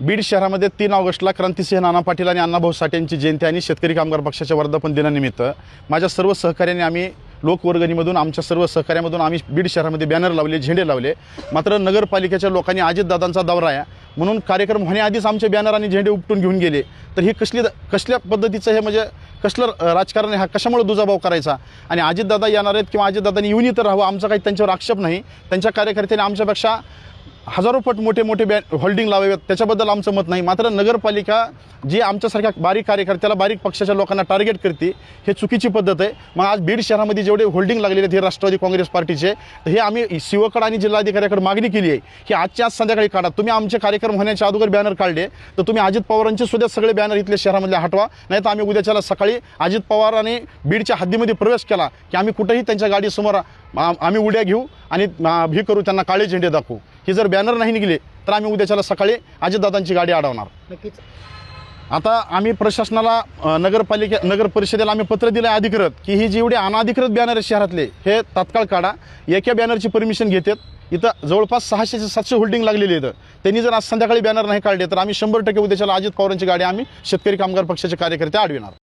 बीड शहरामध्ये तीन ऑगस्टला क्रांतिसिंह नाना पाटील आणि अण्णाभाऊ साठे यांची जयंती आणि शेतकरी कामगार पक्षाच्या वर्धापन दिनानिमित्त माझ्या सर्व सहकार्याने आम्ही लोकवर्गणीमधून आमच्या सर्व सहकार्यामधून आम्ही बीड शहरामध्ये बॅनर लावले झेंडे लावले. मात्र नगरपालिकेच्या लोकांनी अजितदादांचा दौरा आहे. म्हणून कार्यक्रम होण्याआधीच आमचे बॅनर आणि झेंडे उपटून घेऊन गेले. तर ही कसली कसल्या पद्धतीचं हे म्हणजे कसलं राजकारण आहे? हा कशामुळे दुजाभाव करायचा? आणि अजितदादा येणार आहेत किंवा अजितदादांनी येऊन इथं राहावं आमचा काही त्यांच्यावर आक्षेप नाही. त्यांच्या कार्यकर्त्यांनी आमच्यापेक्षा हजारो पट मोठे मोठे बॅ होल्डिंग लावावेत. त्याच्याबद्दल आमचं मत नाही. मात्र नगरपालिका जी आमच्यासारख्या बारीक कार्यकर्त्याला बारीक पक्षाच्या लोकांना टार्गेट करते हे चुकीची पद्धत आहे. मग आज बीड शहरामध्ये जेवढे होल्डिंग लागलेले आहेत हे राष्ट्रवादी काँग्रेस पार्टीचे हे आम्ही शिवकड आणि जिल्हाधिकाऱ्याकडे मागणी केली आहे की आजच्या आज संध्याकाळी काढा. तुम्ही आमचे कार्यक्रम होण्याच्या अगोदर बॅनर काढले तर तुम्ही अजित पवारांचे सुद्धा सगळे बॅनर इथले शहरामधले हटवा. नाही तर आम्ही उद्याच्याला सकाळी अजित पवारांनी बीडच्या हद्दीमध्ये प्रवेश केला की आम्ही कुठेही त्यांच्या गाडीसमोर आम्ही उड्या घेऊ आणि हे करू त्यांना काळे झेंडे दाखवू. हे जर बॅनर नाही निघले तर आम्ही उद्याच्याला सकाळी अजितदादांची गाडी अडवणार. नक्कीच. आता आम्ही प्रशासनाला नगरपालिके नगर परिषदेला आम्ही पत्र दिलं आहे अधिकृत की ही जेवढे अनाधिकृत बॅनर आहेत शहरातले हे तात्काळ काढा. एका बॅनरची परमिशन घेतात. इथं जवळपास सहाशे ते सातशे होल्डिंग लागलेली आहेत. त्यांनी जर आज संध्याकाळी बॅनर नाही काढले तर आम्ही शंभर टक्के उद्याच्याला अजित पवारांची गाडी आम्ही शेतकरी कामगार पक्षाचे कार्यकर्ते अडविणार